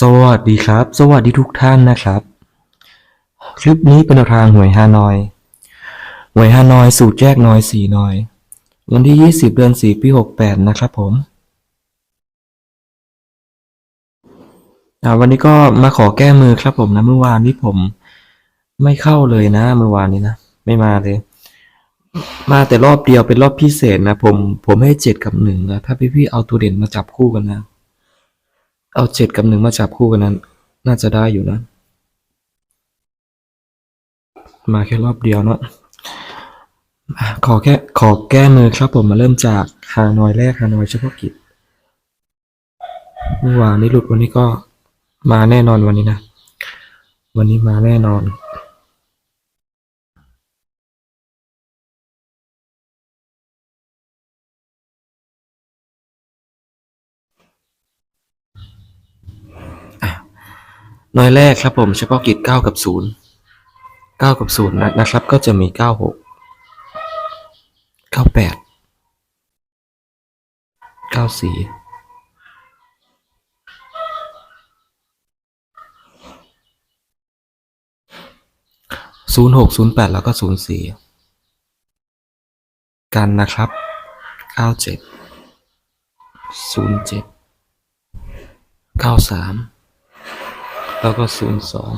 สวัสดีครับ สวัสดีทุกท่านนะครับ คลิปนี้เป็นทางหวยฮานอย หวยฮานอยสูตรแยกน้อยสี่น้อย วันที่ 20 เดือน4ปี68 นะครับผมวันนี้ก็มาขอแก้มือครับผมนะเมื่อวานนี้ผมไม่เข้าเลยนะเมื่อวานนี้นะ ไม่มาเลย มาแต่รอบเดียวเป็นรอบพิเศษนะ ผมผมให้เจ็ดกับหนึ่งนะถ้าพี่ๆเอาตัวเด่นมาจับคู่กันนะ เอาเจ็ดกับหนึ่งมาจับคู่กันนั้น น่าจะได้อยู่นะ มาแค่รอบเดียวเนาะอะขอแค่ขอแก้มือครับผมมาเริ่มจากฮานอยแรกฮานอยเฉพาะกิจเมื่อวานนี้หลุดวันนี้ก็มาแน่นอนวันนี้นะ วันนี้มาแน่นอน น้อยแรกครับผมเฉพาะกิจเก้ากับศูนย์เก้ากับศูนย์นะนะครับ ก็จะมีเก้าหกเก้าแปดเก้าสี่ศูนย์หกศูนย์แปดแล้วก็ศูนย์สี่กันนะครับเก้าเจ็ดศูนย์เจ็ดเก้าสาม แล้วก็ศูนย์สอง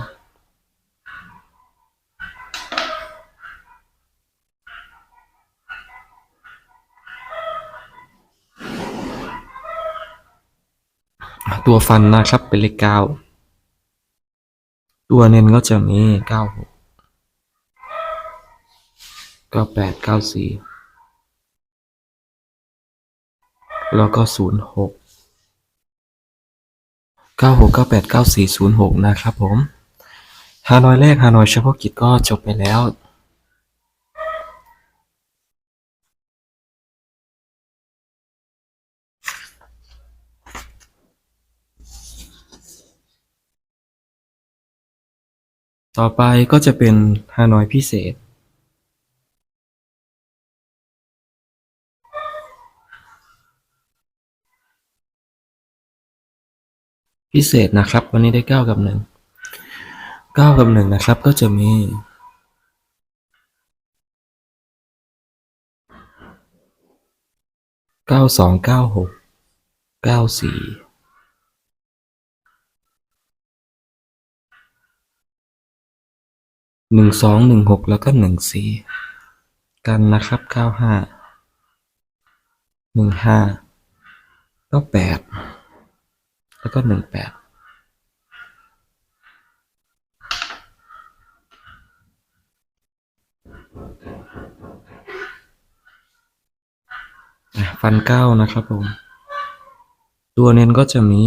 ตัวฟันนะครับเป็นเลขเก้าตัวเน้นก็จะมีเก้าหกเก้าแปดเก้าสี่แล้วก็ศูนย์หก เก้าหกเก้าแปดเก้าสี่ศูนย์หกนะครับผมฮานอยแรกฮานอยเฉพาะกิจก็จบไปแล้วต่อไปก็จะเป็นฮานอยพิเศษ พิเศษนะครับ วันนี้ได้เก้ากับหนึ่งเก้ากับหนึ่งนะครับ ก็จะมีเก้าสองเก้าหกเก้าสี่หนึ่งสองหนึ่งหกแล้วก็หนึ่งสี่กันนะครับเก้าห้าหนึ่งห้าก็แปด แล้วก็หนึ่งแปดฟันเก้านะครับผม ตัวเน้นก็จะมี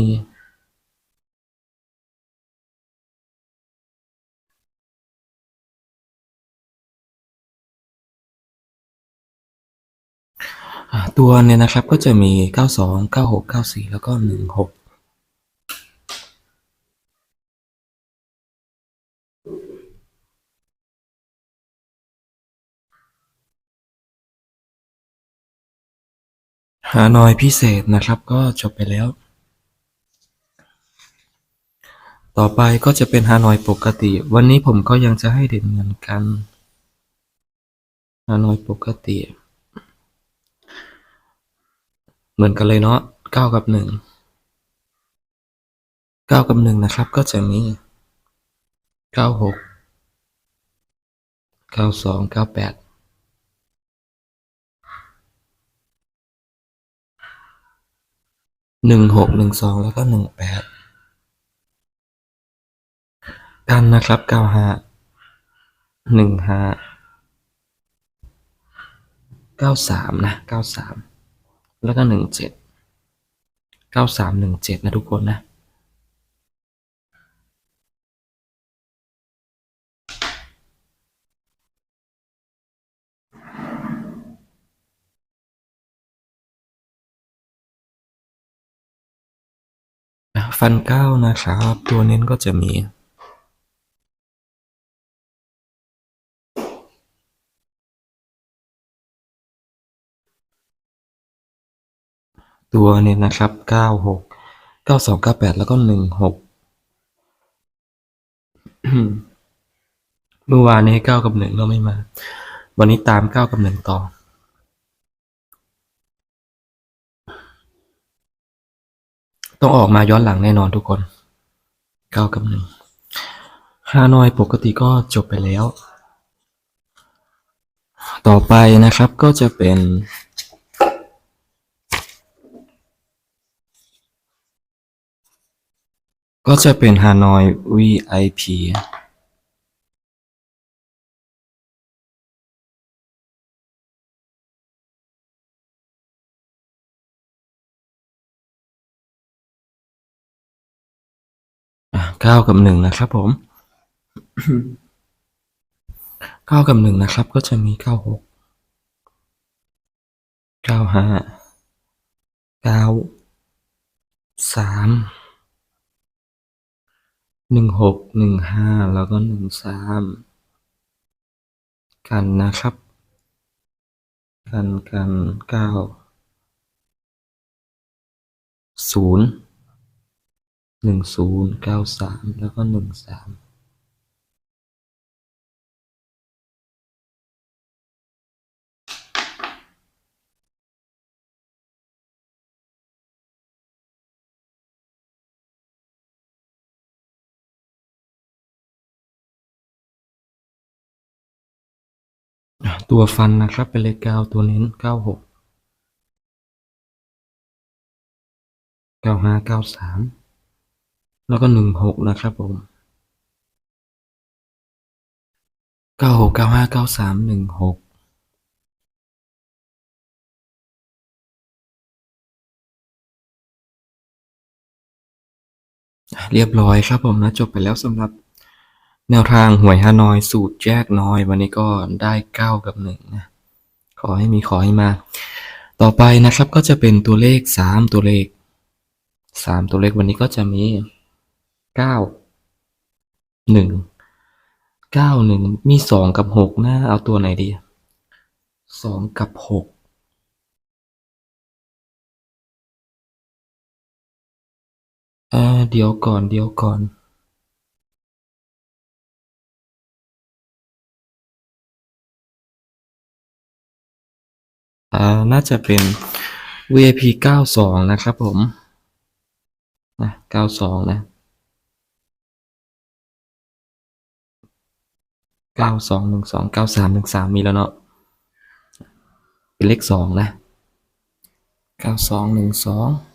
ตัวเนี่ยนะครับก็จะมี 92 96 94 แล้วก็ 16 ฮานอยพิเศษนะครับก็จบไปแล้ว ต่อไปก็จะเป็นฮานอยปกติ วันนี้ผมก็ยังจะให้เด่นเหมือนกัน ฮานอยปกติ เหมือนกันเลยเนาะเก้ากับหนึ่งเก้ากับหนึ่งนะครับก็จะมีเก้าหกเก้าสองเก้าแปด หนึ่งหกหนึ่งสองแล้วก็หนึ่งแปดกันนะครับเก้าห้าหนึ่งห้าเก้าสามนะเก้าสามแล้วก็หนึ่งเจ็ดเก้าสามหนึ่งเจ็ดนะทุกคนนะ ฟันเก้านะครับ ตัวเน้นก็จะมีตัวเน้นนะครับเก้าหกเก้าสองเก้าแปดแล้วก็หนึ่งหกเมื่อวานนี้เก้ากับหนึ่งก็ไม่มา วันนี้ตามเก้ากับหนึ่งต่อ ต้องออกมาย้อนหลังแน่นอนทุกคนเก้ากับหนึ่งฮานอยปกติก็จบไปแล้ว ต่อไปนะครับก็จะเป็นก็จะเป็นฮานอย VIP เก้ากับหนึ่งนะครับผมเก้ากับหนึ่งนะครับ ก็จะมีเก้าหกเก้าห้าเก้าสามหนึ่งหกหนึ่งห้าแล้วก็หนึ่งสามกันนะครับ กันกันเก้าศูนย์ หนึ่งศูนย์เก้าสามแล้วก็หนึ่งสามตัวฟันนะครับ เป็นเลขเก้าตัวเน้นเก้าหกเก้าห้าเก้าสาม แล้วก็หนึ่งหกนะครับผมเก้าหกเก้าห้าเก้าสามหนึ่งหกเรียบร้อยครับผมนะจบไปแล้วสำหรับแนวทางหวยฮานอยสูตรแยกน้อย วันนี้ก็ได้เก้ากับหนึ่งนะขอให้มีขอให้มา ต่อไปนะครับก็จะเป็นตัวเลขสามตัวเลขสามตัวเลขวันนี้ก็จะมี เก้าหนึ่งเก้าหนึ่งมีสองกับหกนะเอาตัวไหนดีสองกับหกเอ่อเดี๋ยวก่อนเดี๋ยวก่อน อ่า น่าจะเป็น VIP 92 นะครับผม นะ 92 นะ 92 12 93 13มีแล้วเนาะเป็นเลขสองนะ92 12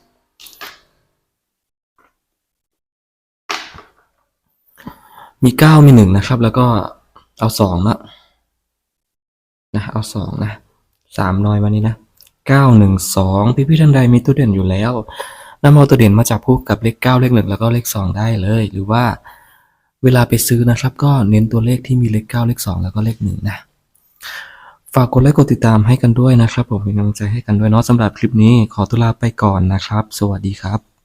มีเก้ามีหนึ่งนะครับ แล้วก็เอาสองละนะเอาสองนะสามน้อยวันนี้นะเก้าหนึ่งสองพี่พี่ท่านใดมีตัวเด่นอยู่แล้วนำเอาตัวเด่นมาจับคู่กับเลขเก้าเลขหนึ่งแล้วก็เลขสองได้เลย หรือว่า เวลาไปซื้อนะครับ ก็เน้นตัวเลขที่มีเลขเก้าเลขสองแล้วก็เลขหนึ่งนะ ฝากกดไลค์กดติดตามให้กันด้วยนะครับ ผมเป็นกำลังใจให้กันด้วยเนาะสำหรับคลิปนี้ขอตุลาไปก่อนนะครับ สวัสดีครับ